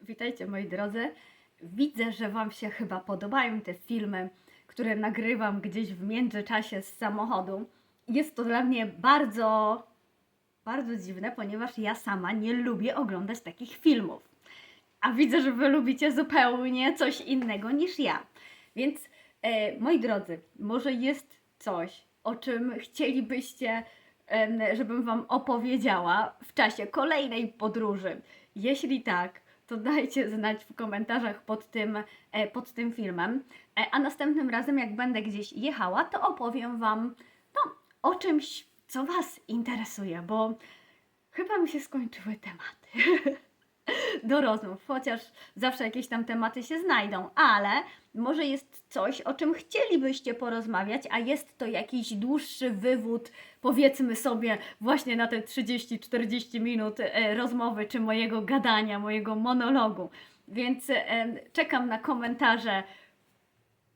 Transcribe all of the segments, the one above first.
Witajcie moi drodzy. Widzę, że Wam się chyba podobają te filmy, które nagrywam gdzieś w międzyczasie z samochodu. Jest to dla mnie bardzo, bardzo dziwne, ponieważ ja sama nie lubię oglądać takich filmów. A widzę, że Wy lubicie zupełnie coś innego niż ja. Więc e, moi drodzy, może jest coś, o czym chcielibyście, em, żebym Wam opowiedziała w czasie kolejnej podróży. Jeśli tak, to dajcie znać w komentarzach pod tym, e, pod tym filmem. E, A następnym razem, jak będę gdzieś jechała, to opowiem Wam no, o czymś, co Was interesuje, bo chyba mi się skończyły tematy do rozmów, chociaż zawsze jakieś tam tematy się znajdą, ale może jest coś, o czym chcielibyście porozmawiać, a jest to jakiś dłuższy wywód, powiedzmy sobie, właśnie na te 30-40 minut e, rozmowy, czy mojego gadania, mojego monologu. Więc e, czekam na komentarze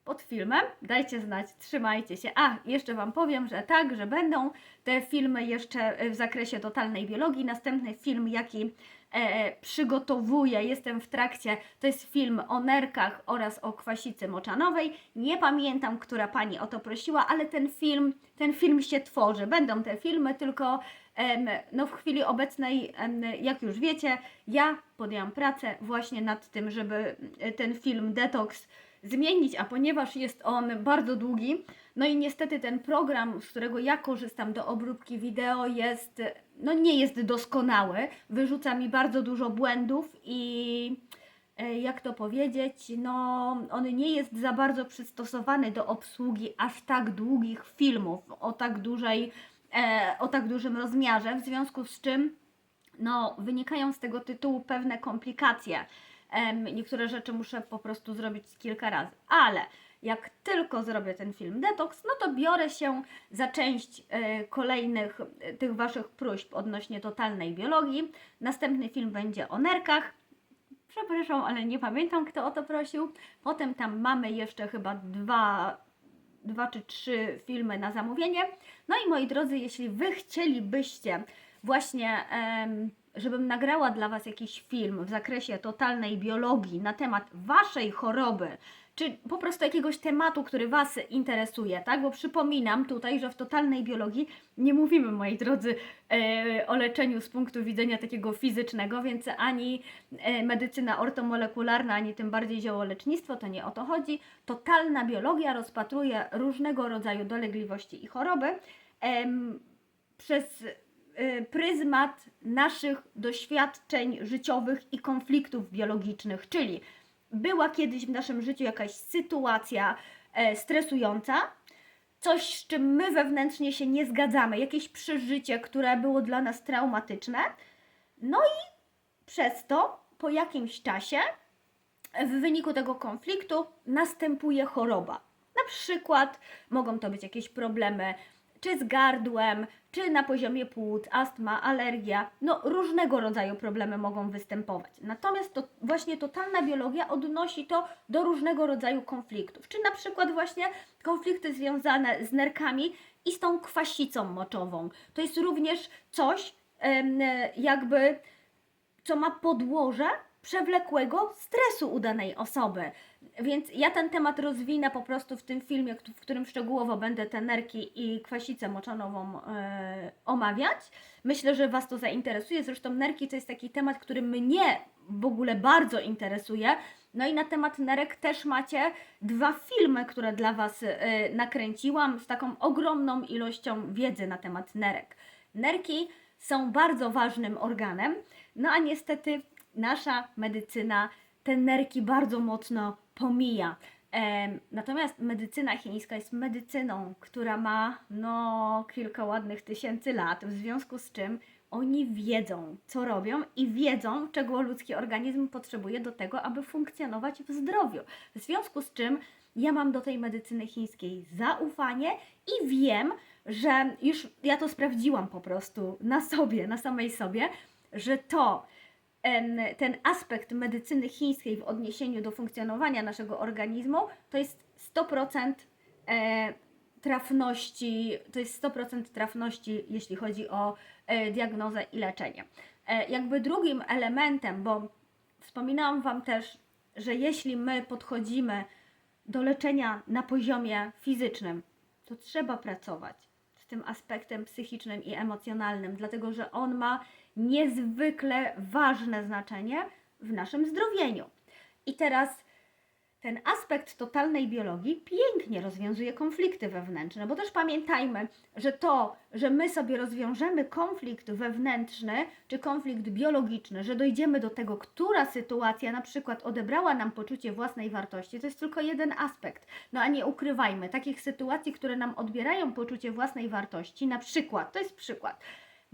pod filmem. Dajcie znać, trzymajcie się. A, jeszcze Wam powiem, że tak, że będą te filmy jeszcze w zakresie totalnej biologii. Następny film, jaki e, przygotowuję, jestem w trakcie, to jest film o nerkach oraz o kwasicy moczanowej. Nie pamiętam, która Pani o to prosiła, ale ten film, ten film się tworzy. Będą te filmy, tylko em, no w chwili obecnej, em, jak już wiecie, ja podjęłam pracę właśnie nad tym, żeby e, ten film Detox zmienić, a ponieważ jest on bardzo długi, no i niestety ten program, z którego ja korzystam do obróbki wideo jest, no nie jest doskonały, wyrzuca mi bardzo dużo błędów i e, jak to powiedzieć, no on nie jest za bardzo przystosowany do obsługi aż tak długich filmów o tak dużej, e, o tak dużym rozmiarze, w związku z czym no, wynikają z tego tytułu pewne komplikacje. Niektóre rzeczy muszę po prostu zrobić kilka razy, ale jak tylko zrobię ten film detoks, no to biorę się za część e, kolejnych e, tych Waszych próśb odnośnie totalnej biologii. Następny film będzie o nerkach. Przepraszam, ale nie pamiętam, kto o to prosił. Potem tam mamy jeszcze chyba dwa, dwa czy trzy filmy na zamówienie. No i moi drodzy, jeśli Wy chcielibyście właśnie, żebym nagrała dla Was jakiś film w zakresie totalnej biologii na temat Waszej choroby, czy po prostu jakiegoś tematu, który Was interesuje, tak? Bo przypominam tutaj, że w totalnej biologii nie mówimy, moi drodzy, e, o leczeniu z punktu widzenia takiego fizycznego, więc ani e, medycyna ortomolekularna, ani tym bardziej ziołolecznictwo, to nie o to chodzi. Totalna biologia rozpatruje różnego rodzaju dolegliwości i choroby przez pryzmat naszych doświadczeń życiowych i konfliktów biologicznych, czyli była kiedyś w naszym życiu jakaś sytuacja e, stresująca, coś, z czym my wewnętrznie się nie zgadzamy, jakieś przeżycie, które było dla nas traumatyczne. No i przez to po jakimś czasie w wyniku tego konfliktu następuje choroba. Na przykład mogą to być jakieś problemy czy z gardłem, czy na poziomie płuc, astma, alergia, no różnego rodzaju problemy mogą występować. Natomiast to właśnie totalna biologia odnosi to do różnego rodzaju konfliktów, czy na przykład właśnie konflikty związane z nerkami i z tą kwasicą moczową. To jest również coś jakby co ma podłoże przewlekłego stresu u danej osoby. Więc ja ten temat rozwinę po prostu w tym filmie, w którym szczegółowo będę te nerki i kwasicę moczanową e, omawiać. Myślę, że Was to zainteresuje. Zresztą nerki to jest taki temat, który mnie w ogóle bardzo interesuje. No i na temat nerek też macie dwa filmy, które dla Was e, nakręciłam z taką ogromną ilością wiedzy na temat nerek. Nerki są bardzo ważnym organem, no a niestety nasza medycyna te nerki bardzo mocno pomija. Natomiast medycyna chińska jest medycyną, która ma no kilka ładnych tysięcy lat, w związku z czym oni wiedzą, co robią i wiedzą, czego ludzki organizm potrzebuje do tego, aby funkcjonować w zdrowiu. W związku z czym ja mam do tej medycyny chińskiej zaufanie i wiem, że już ja to sprawdziłam po prostu na sobie, na samej sobie, że to, ten aspekt medycyny chińskiej w odniesieniu do funkcjonowania naszego organizmu to jest 100% e, trafności, to jest 100% trafności, jeśli chodzi o e, diagnozę i leczenie. E, jakby drugim elementem, bo wspominałam Wam też, że jeśli my podchodzimy do leczenia na poziomie fizycznym, to trzeba pracować z tym aspektem psychicznym i emocjonalnym, dlatego że on ma niezwykle ważne znaczenie w naszym zdrowieniu. I teraz ten aspekt totalnej biologii pięknie rozwiązuje konflikty wewnętrzne, bo też pamiętajmy, że to, że my sobie rozwiążemy konflikt wewnętrzny czy konflikt biologiczny, że dojdziemy do tego, która sytuacja na przykład odebrała nam poczucie własnej wartości, to jest tylko jeden aspekt. No a nie ukrywajmy, takich sytuacji, które nam odbierają poczucie własnej wartości, na przykład, to jest przykład,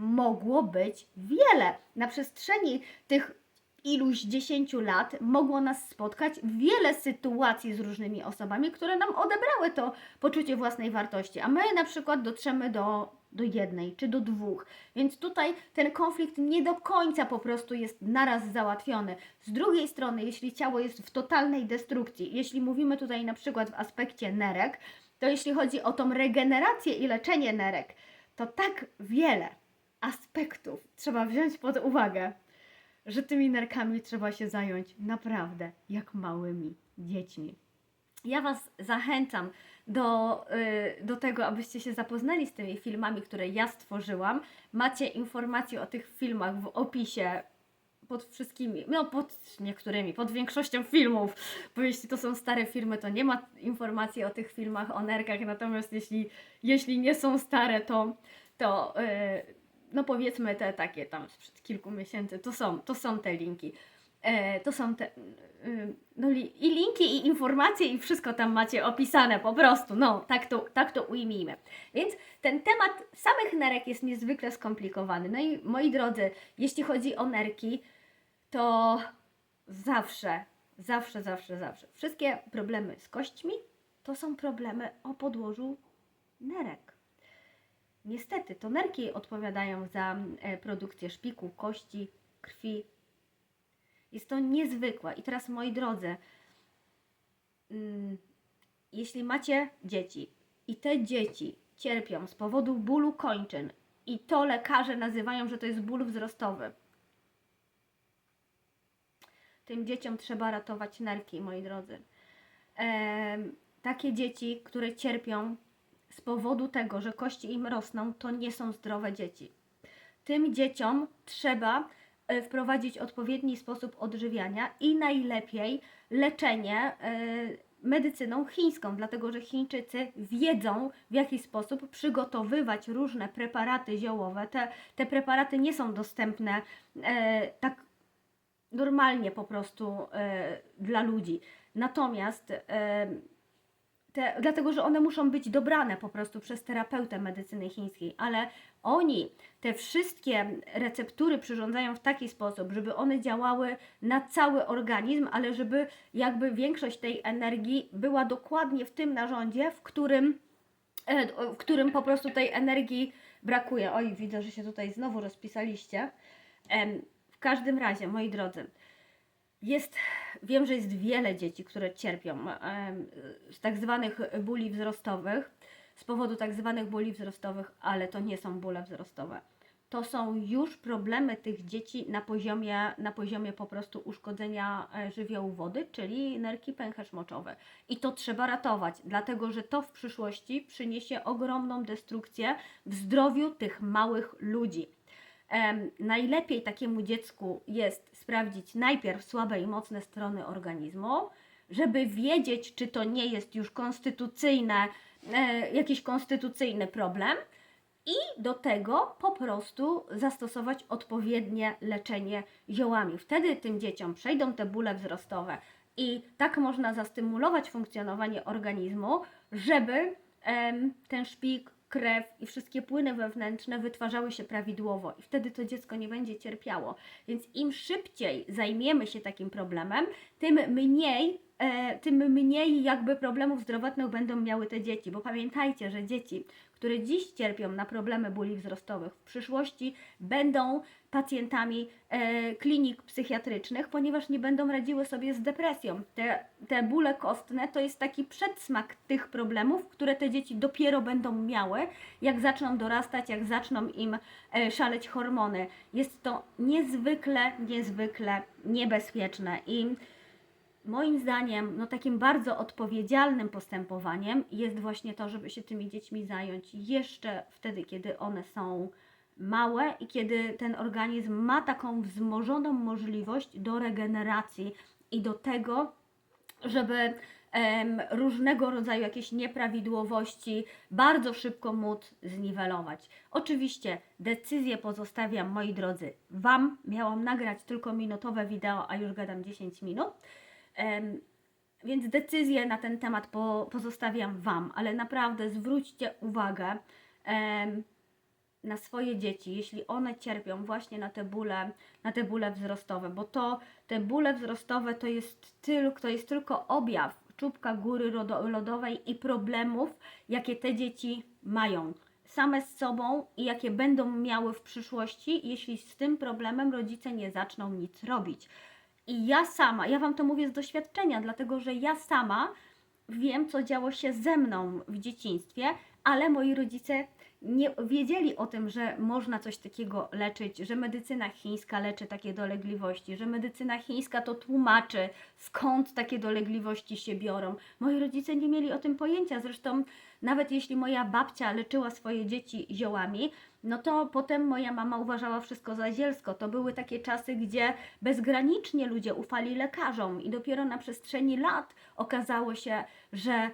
mogło być wiele. Na przestrzeni tych iluś dziesięciu lat mogło nas spotkać wiele sytuacji z różnymi osobami, które nam odebrały to poczucie własnej wartości, a my na przykład dotrzemy do, do jednej czy do dwóch. Więc tutaj ten konflikt nie do końca po prostu jest naraz załatwiony. Z drugiej strony, jeśli ciało jest w totalnej destrukcji, jeśli mówimy tutaj na przykład w aspekcie nerek, to jeśli chodzi o tą regenerację i leczenie nerek, to tak wiele aspektów trzeba wziąć pod uwagę że tymi nerkami trzeba się zająć naprawdę jak małymi dziećmi. Ja Was zachęcam do, y, do tego, abyście się zapoznali z tymi filmami, które ja stworzyłam. Macie informacje o tych filmach w opisie pod wszystkimi, no pod niektórymi, pod większością filmów, bo jeśli to są stare filmy, to nie ma informacji o tych filmach, o nerkach, natomiast jeśli, jeśli nie są stare, to, to yy, no powiedzmy te takie tam sprzed kilku miesięcy, to są, to są te linki. E, to są te, y, no li, i linki, i informacje, i wszystko tam macie opisane po prostu, no tak to, tak to ujmijmy. Więc ten temat samych nerek jest niezwykle skomplikowany. No i moi drodzy, jeśli chodzi o nerki, to zawsze, zawsze, zawsze, zawsze. Wszystkie problemy z kośćmi to są problemy o podłożu nerek. Niestety, to nerki odpowiadają za e, produkcję szpiku, kości, krwi. Jest to niezwykłe. I teraz, moi drodzy, mm, jeśli macie dzieci i te dzieci cierpią z powodu bólu kończyn i to lekarze nazywają, że to jest ból wzrostowy, tym dzieciom trzeba ratować nerki, moi drodzy. takie dzieci, które cierpią z powodu tego, że kości im rosną, to nie są zdrowe dzieci. Tym dzieciom trzeba e, wprowadzić odpowiedni sposób odżywiania i najlepiej leczenie e, medycyną chińską, dlatego że Chińczycy wiedzą, w jaki sposób przygotowywać różne preparaty ziołowe. Te, te preparaty nie są dostępne e, tak normalnie po prostu dla ludzi. Natomiast te, dlatego, że one muszą być dobrane po prostu przez terapeutę medycyny chińskiej, ale oni te wszystkie receptury przyrządzają w taki sposób, żeby one działały na cały organizm, ale żeby jakby większość tej energii była dokładnie w tym narządzie, w którym, e, w którym po prostu tej energii brakuje. Oj, widzę, że się tutaj znowu rozpisaliście. W każdym razie, moi drodzy, jest, wiem, że jest wiele dzieci, które cierpią z tak zwanych bóli wzrostowych, z powodu tak zwanych bóli wzrostowych, ale to nie są bóle wzrostowe. To są już problemy tych dzieci na poziomie, na poziomie po prostu uszkodzenia e, żywiołu wody, czyli nerki pęcherz moczowe. I to trzeba ratować, dlatego że to w przyszłości przyniesie ogromną destrukcję w zdrowiu tych małych ludzi najlepiej takiemu dziecku jest sprawdzić najpierw słabe i mocne strony organizmu, żeby wiedzieć, czy to nie jest już konstytucyjne, e, jakiś konstytucyjny problem, i do tego po prostu zastosować odpowiednie leczenie ziołami. Wtedy tym dzieciom przejdą te bóle wzrostowe i tak można zastymulować funkcjonowanie organizmu, żeby ten szpik, krew i wszystkie płyny wewnętrzne wytwarzały się prawidłowo i wtedy to dziecko nie będzie cierpiało. Więc im szybciej zajmiemy się takim problemem, tym mniej e, tym mniej jakby problemów zdrowotnych będą miały te dzieci, bo pamiętajcie, że dzieci, które dziś cierpią na problemy bóli wzrostowych, w przyszłości będą pacjentami e, klinik psychiatrycznych, ponieważ nie będą radziły sobie z depresją. Te, te bóle kostne to jest taki przedsmak tych problemów, które te dzieci dopiero będą miały, jak zaczną dorastać, jak zaczną im e, szaleć hormony. Jest to niezwykle, niezwykle niebezpieczne i moim zdaniem, no takim bardzo odpowiedzialnym postępowaniem jest właśnie to, żeby się tymi dziećmi zająć jeszcze wtedy, kiedy one są małe i kiedy ten organizm ma taką wzmożoną możliwość do regeneracji i do tego, żeby em, różnego rodzaju jakieś nieprawidłowości bardzo szybko móc zniwelować. Oczywiście decyzję pozostawiam, moi drodzy, Wam. Miałam nagrać tylko minutowe wideo, a już gadam 10 minut. Więc decyzję na ten temat po, pozostawiam Wam, ale naprawdę zwróćcie uwagę na swoje dzieci, jeśli one cierpią właśnie na te bóle, na te bóle wzrostowe, bo to te bóle wzrostowe to jest tylko, to jest tylko objaw czubka góry lodowej i problemów, jakie te dzieci mają same z sobą i jakie będą miały w przyszłości, jeśli z tym problemem rodzice nie zaczną nic robić. I ja sama, ja Wam to mówię z doświadczenia, dlatego że ja sama wiem, co działo się ze mną w dzieciństwie, ale moi rodzice nie wiedzieli o tym, że można coś takiego leczyć, że medycyna chińska leczy takie dolegliwości, że medycyna chińska to tłumaczy, skąd takie dolegliwości się biorą. Moi rodzice nie mieli o tym pojęcia. Zresztą, nawet jeśli moja babcia leczyła swoje dzieci ziołami, no to potem moja mama uważała wszystko za zielsko. To były takie czasy, gdzie bezgranicznie ludzie ufali lekarzom, i dopiero na przestrzeni lat okazało się, że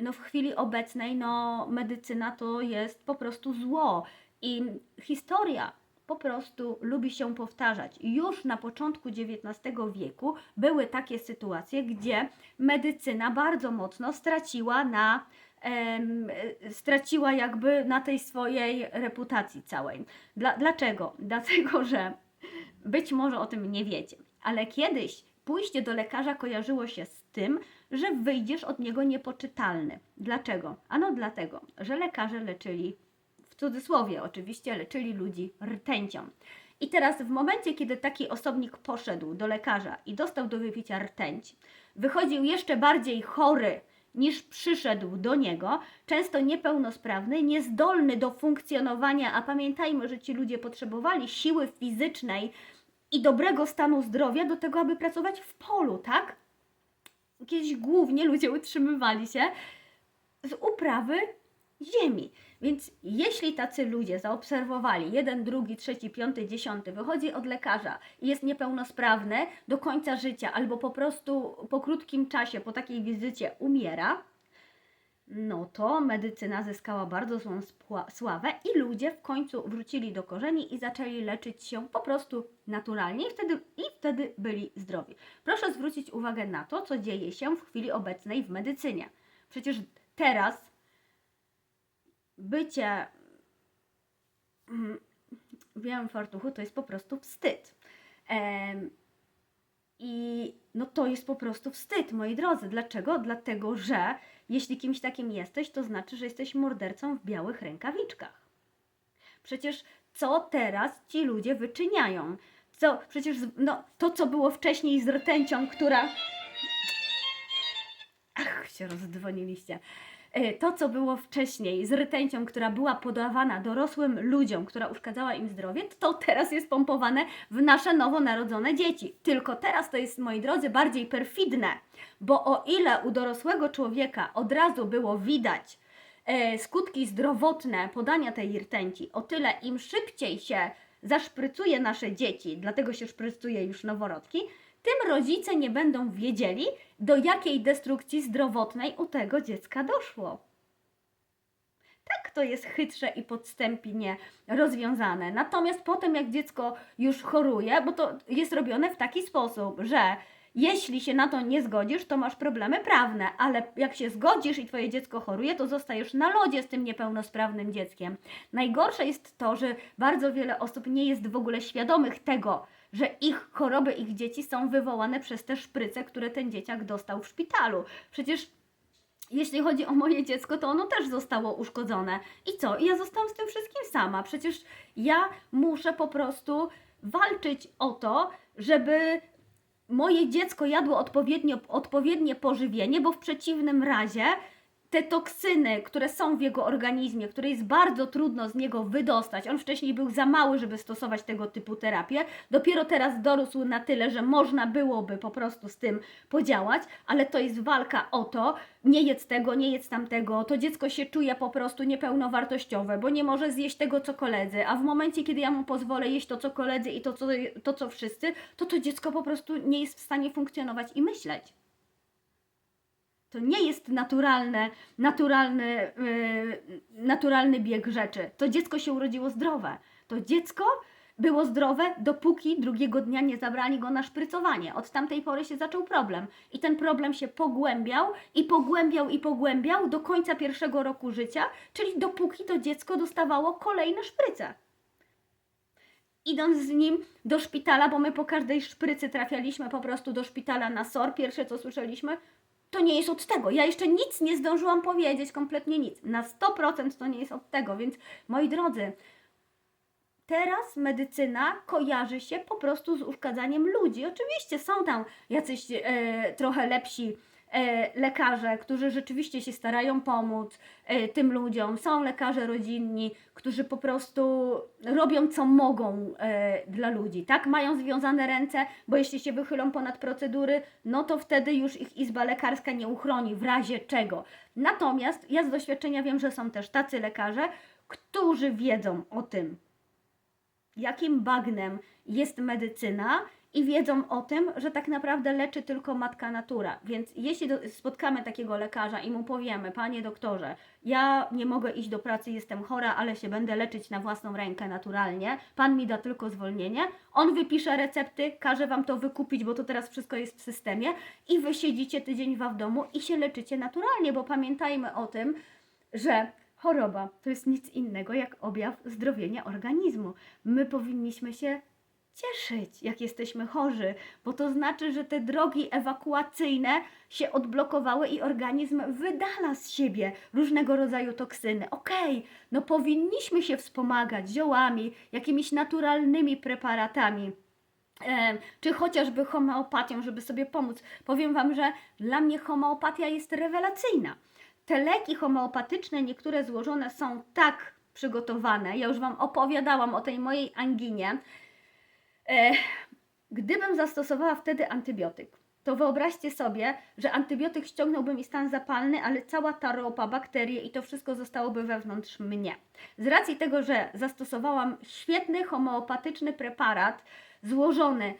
no w chwili obecnej no medycyna to jest po prostu zło i historia po prostu lubi się powtarzać. Już na początku XIX wieku były takie sytuacje, gdzie medycyna bardzo mocno straciła na straciła jakby na tej swojej reputacji całej. Dla, dlaczego? Dlatego, że być może o tym nie wiecie, ale kiedyś pójście do lekarza kojarzyło się z tym, że wyjdziesz od niego niepoczytalny. Dlaczego? Ano dlatego, że lekarze leczyli, w cudzysłowie oczywiście, leczyli ludzi rtęcią. I teraz w momencie, kiedy taki osobnik poszedł do lekarza i dostał do wypicia rtęć, wychodził jeszcze bardziej chory niż przyszedł do niego, często niepełnosprawny, niezdolny do funkcjonowania, a pamiętajmy, że ci ludzie potrzebowali siły fizycznej i dobrego stanu zdrowia do tego, aby pracować w polu, tak? kiedyś głównie ludzie utrzymywali się z uprawy ziemi. Więc jeśli tacy ludzie zaobserwowali jeden, drugi, trzeci, piąty, dziesiąty, wychodzi od lekarza i jest niepełnosprawny do końca życia, albo po prostu po krótkim czasie, po takiej wizycie umiera, no to medycyna zyskała bardzo złą sławę i ludzie w końcu wrócili do korzeni i zaczęli leczyć się po prostu naturalnie i wtedy, i wtedy byli zdrowi. Proszę zwrócić uwagę na to, co dzieje się w chwili obecnej w medycynie. Przecież teraz bycie mm, w białym fartuchu to jest po prostu wstyd. I no to jest po prostu wstyd, moi drodzy. Dlaczego? Dlatego, że jeśli kimś takim jesteś, to znaczy, że jesteś mordercą w białych rękawiczkach. Przecież co teraz ci ludzie wyczyniają? Co, przecież no, to, co było wcześniej z rtęcią, która. Ach, się rozdzwoniliście. E, To, co było wcześniej z rtęcią, która była podawana dorosłym ludziom, która uszkadzała im zdrowie, to teraz jest pompowane w nasze nowonarodzone dzieci. Tylko teraz to jest, moi drodzy, bardziej perfidne, bo o ile u dorosłego człowieka od razu było widać e, skutki zdrowotne podania tej rtęci, o tyle im szybciej się zaszprycuje nasze dzieci, dlatego się szprycuje już noworodki, tym rodzice nie będą wiedzieli, do jakiej destrukcji zdrowotnej u tego dziecka doszło. Tak to jest chytrze i podstępnie rozwiązane. Natomiast potem, jak dziecko już choruje, bo to jest robione w taki sposób, że jeśli się na to nie zgodzisz, to masz problemy prawne, ale jak się zgodzisz i twoje dziecko choruje, to zostajesz na lodzie z tym niepełnosprawnym dzieckiem. Najgorsze jest to, że bardzo wiele osób nie jest w ogóle świadomych tego, że ich choroby, ich dzieci są wywołane przez te szpryce, które ten dzieciak dostał w szpitalu. Przecież jeśli chodzi o moje dziecko, to ono też zostało uszkodzone. I co? I ja zostałam z tym wszystkim sama. Przecież ja muszę po prostu walczyć o to, żeby moje dziecko jadło odpowiednio, odpowiednie pożywienie, bo w przeciwnym razie te toksyny, które są w jego organizmie, które jest bardzo trudno z niego wydostać, on wcześniej był za mały, żeby stosować tego typu terapię, dopiero teraz dorósł na tyle, że można byłoby po prostu z tym podziałać, ale to jest walka o to, nie jedz tego, nie jedz tamtego, to dziecko się czuje po prostu niepełnowartościowe, bo nie może zjeść tego, co koledzy, a w momencie, kiedy ja mu pozwolę jeść to, co koledzy i to, co, to, co wszyscy, to to dziecko po prostu nie jest w stanie funkcjonować i myśleć. To nie jest naturalne, naturalny, yy, naturalny bieg rzeczy. To dziecko się urodziło zdrowe. To dziecko było zdrowe, dopóki drugiego dnia nie zabrali go na szprycowanie. Od tamtej pory się zaczął problem. I ten problem się pogłębiał i pogłębiał i pogłębiał do końca pierwszego roku życia, czyli dopóki to dziecko dostawało kolejne szpryce idąc z nim do szpitala, bo my po każdej szprycy trafialiśmy po prostu do szpitala na SOR, pierwsze co słyszeliśmy, to nie jest od tego. Ja jeszcze nic nie zdążyłam powiedzieć, kompletnie nic. Na 100% to nie jest od tego, więc moi drodzy, teraz medycyna kojarzy się po prostu z uszkadzaniem ludzi. Oczywiście są tam jacyś e, trochę lepsi lekarze, którzy rzeczywiście się starają pomóc e, tym ludziom. Są lekarze rodzinni, którzy po prostu robią co mogą e, dla ludzi, tak? Mają związane ręce, bo jeśli się wychylą ponad procedury, no to wtedy już ich izba lekarska nie uchroni, w razie czego. Natomiast ja z doświadczenia wiem, że są też tacy lekarze, którzy wiedzą o tym, jakim bagnem jest medycyna i wiedzą o tym, że tak naprawdę leczy tylko matka natura. Więc jeśli do, spotkamy takiego lekarza i mu powiemy, panie doktorze, ja nie mogę iść do pracy, jestem chora, ale się będę leczyć na własną rękę naturalnie, pan mi da tylko zwolnienie, on wypisze recepty, każe wam to wykupić, bo to teraz wszystko jest w systemie i wy siedzicie tydzień w domu i się leczycie naturalnie, bo pamiętajmy o tym, że choroba to jest nic innego jak objaw zdrowienia organizmu. My powinniśmy się cieszyć, jak jesteśmy chorzy, bo to znaczy, że te drogi ewakuacyjne się odblokowały i organizm wydala z siebie różnego rodzaju toksyny. Okej, okay, no powinniśmy się wspomagać ziołami, jakimiś naturalnymi preparatami. Czy chociażby homeopatią, żeby sobie pomóc. Powiem Wam, że dla mnie homeopatia jest rewelacyjna. Te leki homeopatyczne, niektóre złożone są tak przygotowane. Ja już Wam opowiadałam o tej mojej anginie. E, gdybym zastosowała wtedy antybiotyk, to wyobraźcie sobie, że antybiotyk ściągnąłby mi stan zapalny, ale cała ta ropa, bakterie i to wszystko zostałoby wewnątrz mnie. Z racji tego, że zastosowałam świetny homeopatyczny preparat złożony,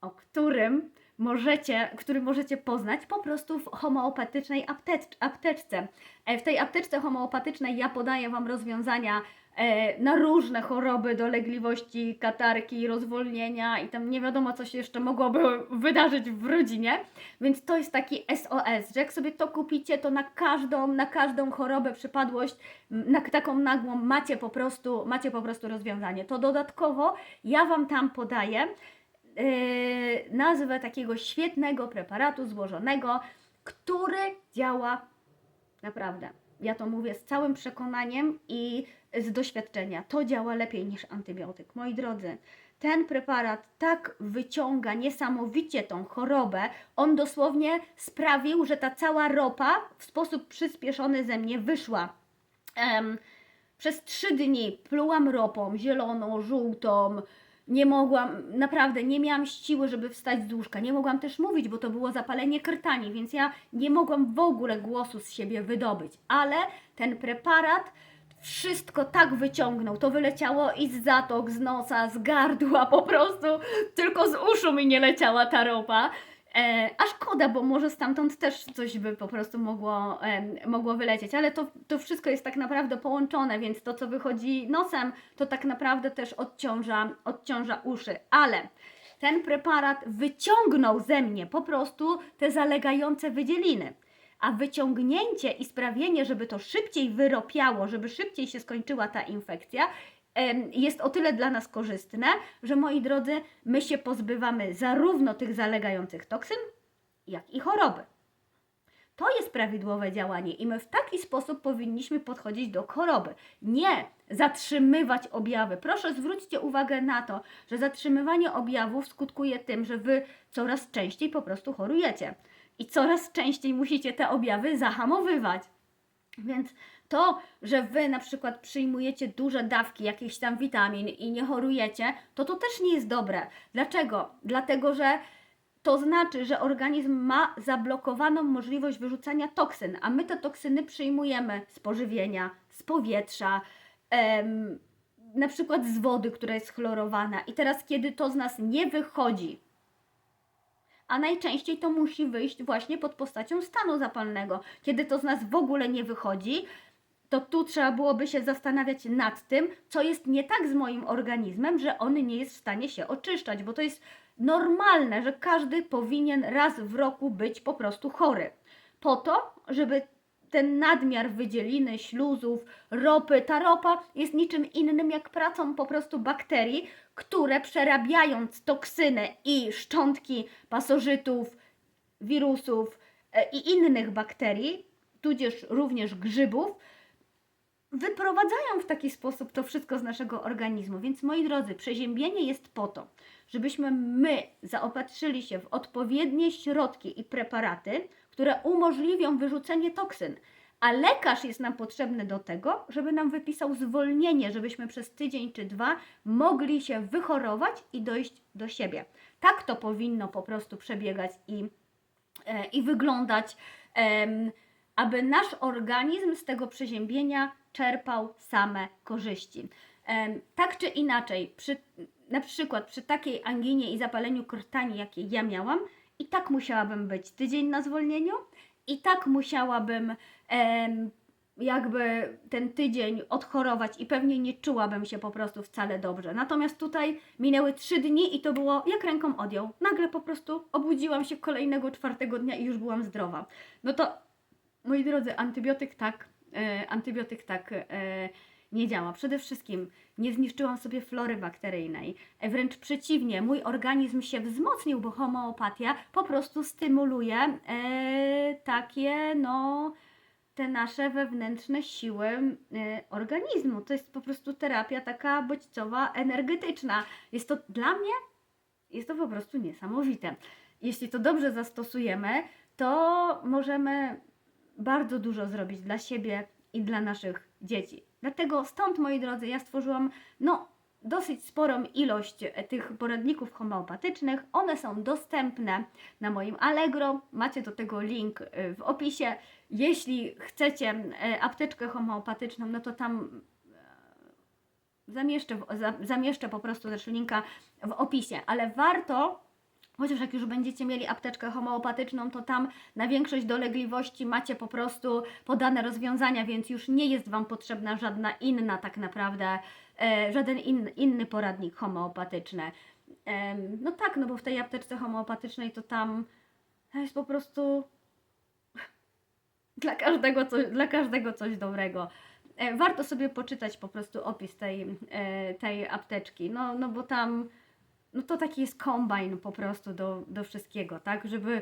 o którym możecie, który możecie poznać po prostu w homeopatycznej aptecz, apteczce. E, w tej apteczce homeopatycznej ja podaję Wam rozwiązania e, na różne choroby, dolegliwości, katarki, rozwolnienia i tam nie wiadomo, co się jeszcze mogłoby wydarzyć w rodzinie. Więc to jest taki SOS, że jak sobie to kupicie, to na każdą, na każdą chorobę, przypadłość, na taką nagłą macie po prostu, macie po prostu rozwiązanie. To dodatkowo ja Wam tam podaję nazwę takiego świetnego preparatu złożonego, który działa naprawdę. Ja to mówię z całym przekonaniem i z doświadczenia. To działa lepiej niż antybiotyk. Moi drodzy, ten preparat tak wyciąga niesamowicie tą chorobę, on dosłownie sprawił, że ta cała ropa w sposób przyspieszony ze mnie wyszła. Um, przez trzy dni plułam ropą zieloną, żółtą, nie mogłam, naprawdę nie miałam siły, żeby wstać z łóżka. Nie mogłam też mówić, bo to było zapalenie krtani, więc ja nie mogłam w ogóle głosu z siebie wydobyć. Ale ten preparat wszystko tak wyciągnął. To wyleciało i z zatok, z nosa, z gardła po prostu. Tylko z uszu mi nie leciała ta ropa. E, a szkoda, bo może stamtąd też coś by po prostu mogło, mogło wylecieć, ale to, to wszystko jest tak naprawdę połączone, więc to, co wychodzi nosem, to tak naprawdę też odciąża, odciąża uszy. Ale ten preparat wyciągnął ze mnie po prostu te zalegające wydzieliny. A wyciągnięcie i sprawienie, żeby to szybciej wyropiało, żeby szybciej się skończyła ta infekcja, jest o tyle dla nas korzystne, że moi drodzy, my się pozbywamy zarówno tych zalegających toksyn, jak i choroby. To jest prawidłowe działanie i my w taki sposób powinniśmy podchodzić do choroby. Nie zatrzymywać objawy. Proszę zwróćcie uwagę na to, że zatrzymywanie objawów skutkuje tym, że wy coraz częściej po prostu chorujecie i coraz częściej musicie te objawy zahamowywać. Więc to, że wy na przykład przyjmujecie duże dawki jakichś tam witamin i nie chorujecie, to to też nie jest dobre. Dlaczego? Dlatego, że to znaczy, że organizm ma zablokowaną możliwość wyrzucania toksyn, a my te toksyny przyjmujemy z pożywienia, z powietrza, em, na przykład z wody, która jest chlorowana. I teraz, kiedy to z nas nie wychodzi, a najczęściej to musi wyjść właśnie pod postacią stanu zapalnego, kiedy to z nas w ogóle nie wychodzi, to tu trzeba byłoby się zastanawiać nad tym, co jest nie tak z moim organizmem, że on nie jest w stanie się oczyszczać, bo to jest normalne, że każdy powinien raz w roku być po prostu chory. Po to, żeby ten nadmiar wydzieliny, śluzów, ropy, ta ropa jest niczym innym jak pracą po prostu bakterii, które przerabiając toksyny i szczątki pasożytów, wirusów e, i innych bakterii, tudzież również grzybów, wyprowadzają w taki sposób to wszystko z naszego organizmu. Więc moi drodzy, przeziębienie jest po to, żebyśmy my zaopatrzyli się w odpowiednie środki i preparaty, które umożliwią wyrzucenie toksyn. A lekarz jest nam potrzebny do tego, żeby nam wypisał zwolnienie, żebyśmy przez tydzień czy dwa mogli się wychorować i dojść do siebie. Tak to powinno po prostu przebiegać i, e, i wyglądać, em, aby nasz organizm z tego przeziębienia czerpał same korzyści. Tak czy inaczej, przy, na przykład przy takiej anginie i zapaleniu krtani, jakie ja miałam, i tak musiałabym być tydzień na zwolnieniu, i tak musiałabym jakby ten tydzień odchorować i pewnie nie czułabym się po prostu wcale dobrze. Natomiast tutaj minęły trzy dni i to było jak ręką odjął. Nagle po prostu obudziłam się kolejnego czwartego dnia i już byłam zdrowa. No to, moi drodzy, antybiotyk tak, e, antybiotyk tak e, nie działa. Przede wszystkim nie zniszczyłam sobie flory bakteryjnej. E, Wręcz przeciwnie, mój organizm się wzmocnił, bo homeopatia po prostu stymuluje e, takie, no, te nasze wewnętrzne siły e, organizmu. To jest po prostu terapia taka bodźcowa, energetyczna. Jest to dla mnie, jest to po prostu niesamowite. Jeśli to dobrze zastosujemy, to możemy bardzo dużo zrobić dla siebie i dla naszych dzieci. Dlatego stąd, moi drodzy, ja stworzyłam no, dosyć sporą ilość e, tych poradników homeopatycznych. One są dostępne na moim Allegro. Macie do tego link e, w opisie. Jeśli chcecie e, apteczkę homeopatyczną, no to tam zamieszczę, zamieszczę po prostu też linka w opisie, ale warto Chociaż jak już będziecie mieli apteczkę homeopatyczną, to tam na większość dolegliwości macie po prostu podane rozwiązania, więc już nie jest Wam potrzebna żadna inna tak naprawdę, e, żaden in, inny poradnik homeopatyczny. No tak, no bo w tej apteczce homeopatycznej to tam jest po prostu dla każdego coś, dla każdego coś dobrego. E, Warto sobie poczytać po prostu opis tej, e, tej apteczki, no, no bo tam no to taki jest kombajn po prostu do, do wszystkiego, tak? Żeby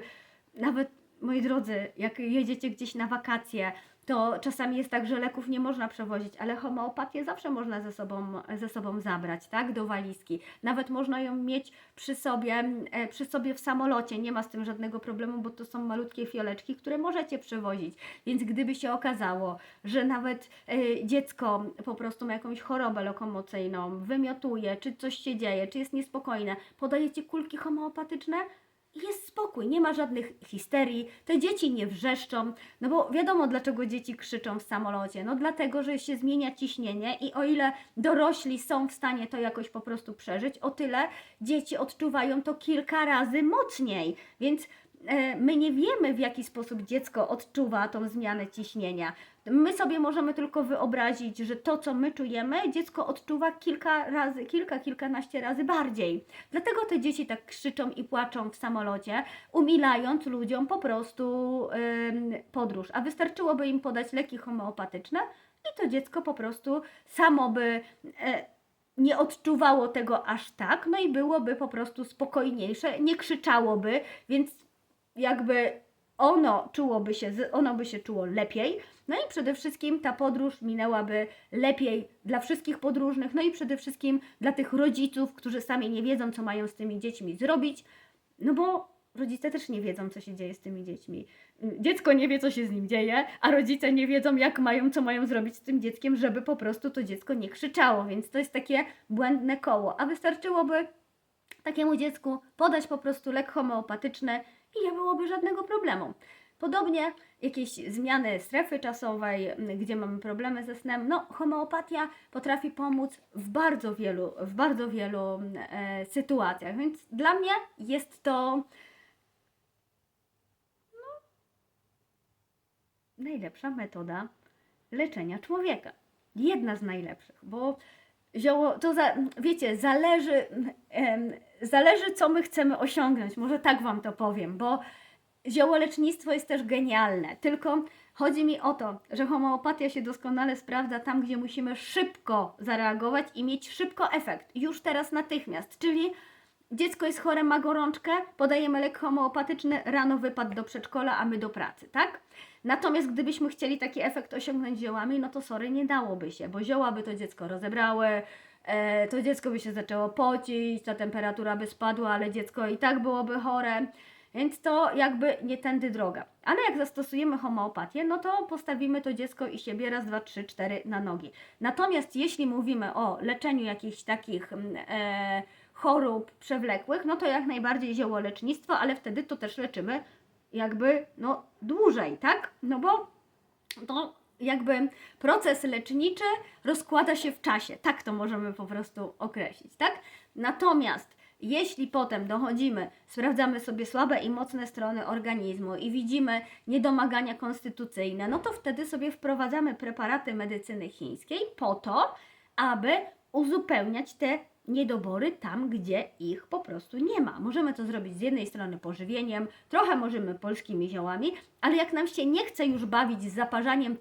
nawet, moi drodzy, jak jedziecie gdzieś na wakacje, to czasami jest tak, że leków nie można przewozić, ale homeopatię zawsze można ze sobą, ze sobą zabrać, tak? Do walizki. Nawet można ją mieć przy sobie, e, przy sobie w samolocie, nie ma z tym żadnego problemu, bo to są malutkie fioleczki, które możecie przewozić. Więc gdyby się okazało, że nawet e, dziecko po prostu ma jakąś chorobę lokomocyjną, wymiotuje, czy coś się dzieje, czy jest niespokojne, podajecie kulki homeopatyczne jest spokój, nie ma żadnych histerii, te dzieci nie wrzeszczą, no bo wiadomo dlaczego dzieci krzyczą w samolocie, no dlatego, że się zmienia ciśnienie i o ile dorośli są w stanie to jakoś po prostu przeżyć, o tyle dzieci odczuwają to kilka razy mocniej, więc my nie wiemy w jaki sposób dziecko odczuwa tą zmianę ciśnienia. My sobie możemy tylko wyobrazić, że to, co my czujemy, dziecko odczuwa kilka razy, kilka, kilkanaście razy bardziej. Dlatego te dzieci tak krzyczą i płaczą w samolocie, umilając ludziom po prostu ym, podróż. A wystarczyłoby im podać leki homeopatyczne i to dziecko po prostu samo by e, nie odczuwało tego aż tak, no i byłoby po prostu spokojniejsze, nie krzyczałoby, więc jakby ono czułoby się, ono by się czuło lepiej. No i przede wszystkim ta podróż minęłaby lepiej dla wszystkich podróżnych, no i przede wszystkim dla tych rodziców, którzy sami nie wiedzą, co mają z tymi dziećmi zrobić, no bo rodzice też nie wiedzą, co się dzieje z tymi dziećmi. Dziecko nie wie, co się z nim dzieje, a rodzice nie wiedzą, jak mają, co mają zrobić z tym dzieckiem, żeby po prostu to dziecko nie krzyczało, więc to jest takie błędne koło. A wystarczyłoby takiemu dziecku podać po prostu lek homeopatyczny i nie byłoby żadnego problemu. Podobnie jakieś zmiany strefy czasowej, gdzie mamy problemy ze snem, no homeopatia potrafi pomóc w bardzo wielu, w bardzo wielu e, sytuacjach, więc dla mnie jest to no, najlepsza metoda leczenia człowieka. Jedna z najlepszych, bo zioło, to za, wiecie, zależy, zależy co my chcemy osiągnąć, może tak Wam to powiem, bo ziołolecznictwo jest też genialne, tylko chodzi mi o to, że homeopatia się doskonale sprawdza tam, gdzie musimy szybko zareagować i mieć szybko efekt, już teraz natychmiast, czyli dziecko jest chore, ma gorączkę, podajemy lek homeopatyczny, rano wypadł do przedszkola, a my do pracy, tak? Natomiast gdybyśmy chcieli taki efekt osiągnąć ziołami, no to sorry, nie dałoby się, bo zioła by to dziecko rozebrały, to dziecko by się zaczęło pocić, ta temperatura by spadła, ale dziecko i tak byłoby chore. Więc to jakby nie tędy droga. Ale jak zastosujemy homeopatię, no to postawimy to dziecko i siebie raz, dwa, trzy, cztery na nogi. Natomiast jeśli mówimy o leczeniu jakichś takich mm, e, chorób przewlekłych, no to jak najbardziej ziołolecznictwo, ale wtedy to też leczymy jakby no dłużej, tak? No bo to jakby proces leczniczy rozkłada się w czasie. Tak to możemy po prostu określić, tak? Natomiast jeśli potem dochodzimy, sprawdzamy sobie słabe i mocne strony organizmu i widzimy niedomagania konstytucyjne, no to wtedy sobie wprowadzamy preparaty medycyny chińskiej po to, aby uzupełniać te niedobory tam, gdzie ich po prostu nie ma. Możemy to zrobić z jednej strony pożywieniem, trochę możemy polskimi ziołami, ale jak nam się nie chce już bawić z zaparzaniem tych